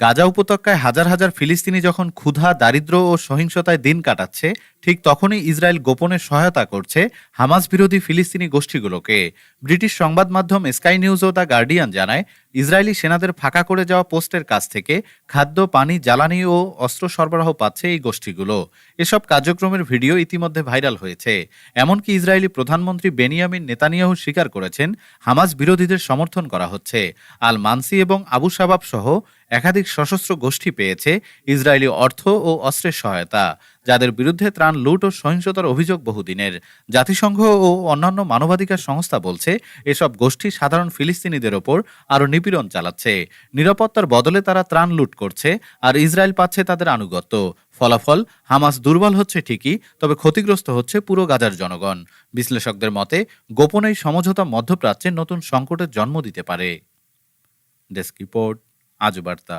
গাজা উপত্যকায় হাজার হাজার ফিলিস্তিনি যখন ক্ষুধা দারিদ্র্য ও সহিংসতায় দিন কাটাচ্ছে, ঠিক তখনই ইসরায়েল গোপনে সহায়তা করছে হামাস বিরোধী ফিলিস্তিনি গোষ্ঠীগুলোকে। ব্রিটিশ সংবাদ মাধ্যম স্কাই নিউজ ও দ্য গার্ডিয়ান জানায়, ইসরায়েলি সেনাদের ফাঁকা করে যাওয়া পোস্টের কাছ থেকে খাদ্য, পানি, জ্বালানি ও অস্ত্র সরবরাহ পাচ্ছে এই গোষ্ঠীগুলো। এসব কার্যক্রমের ভিডিও ইতিমধ্যে ভাইরাল হয়েছে। এমনকি ইসরায়েলি প্রধানমন্ত্রী বেনিয়ামিন নেতানিয়াহু স্বীকার করেছেন, হামাস বিরোধীদের সমর্থন করা হচ্ছে। আল মানসি এবং আবু শাবাব সহ একাধিক সশস্ত্র গোষ্ঠী পেয়েছে ইসরায়েলি অর্থ ও অস্ত্রের সহায়তা, যাদের বিরুদ্ধে ত্রাণ, লুট ও সহিংসতার অভিযোগ বহুদিনের। জাতিসংঘ ও অন্যান্য মানবাধিকার সংস্থা বলছে, এসব গোষ্ঠী সাধারণ ফিলিস্তিনিদের ওপর আরও নিপীড়ন চালাচ্ছে। নিরাপত্তার বদলে তারা ত্রাণ লুট করছে আর ইসরায়েল পাচ্ছে তাদের আনুগত্য। ফলাফল, হামাস দুর্বল হচ্ছে ঠিকই, তবে ক্ষতিগ্রস্ত হচ্ছে পুরো গাজার জনগণ। বিশ্লেষকদের মতে, গোপন এই সমঝোতা মধ্যপ্রাচ্যে নতুন সংকটের জন্ম দিতে পারে। Desk report. আজ বার্তা।